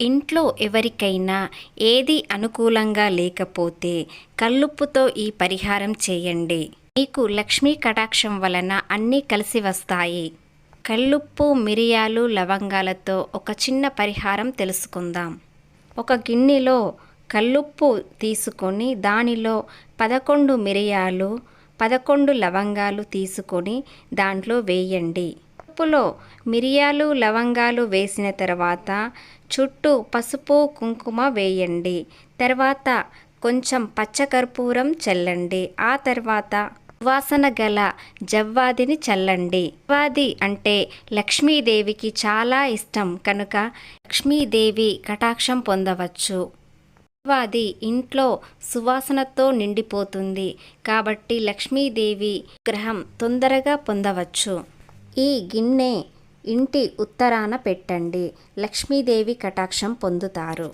ఇంట్లో ఎవరికైనా ఏది అనుకూలంగా లేకపోతే కల్లుప్పుతో ఈ పరిహారం చేయండి. మీకు లక్ష్మీ కటాక్షం వలన అన్నీ కలిసి వస్తాయి. కల్లుప్పు మిరియాలు లవంగాలతో ఒక చిన్న పరిహారం తెలుసుకుందాం. ఒక గిన్నెలో కల్లుప్పు తీసుకొని దానిలో పదకొండు మిరియాలు పదకొండు లవంగాలు తీసుకొని దాంట్లో వేయండి. ఉప్పులో మిరియాలు లవంగాలు వేసిన తర్వాత చుట్టూ పసుపు కుంకుమ వేయండి. తర్వాత కొంచెం పచ్చకర్పూరం చల్లండి. ఆ తర్వాత వాసన గల జవ్వాదిని చల్లండి. జవ్వాది అంటే లక్ష్మీదేవికి చాలా ఇష్టం. కనుక లక్ష్మీదేవి కటాక్షం పొందవచ్చు. జవ్వాది ఇంట్లో సువాసనతో నిండిపోతుంది. కాబట్టి లక్ష్మీదేవి గ్రహం తొందరగా పొందవచ్చు. ఈ గిన్నె ఇంటి ఉత్తరాన పెట్టండి. లక్ష్మీదేవి కటాక్షం పొందుతారు.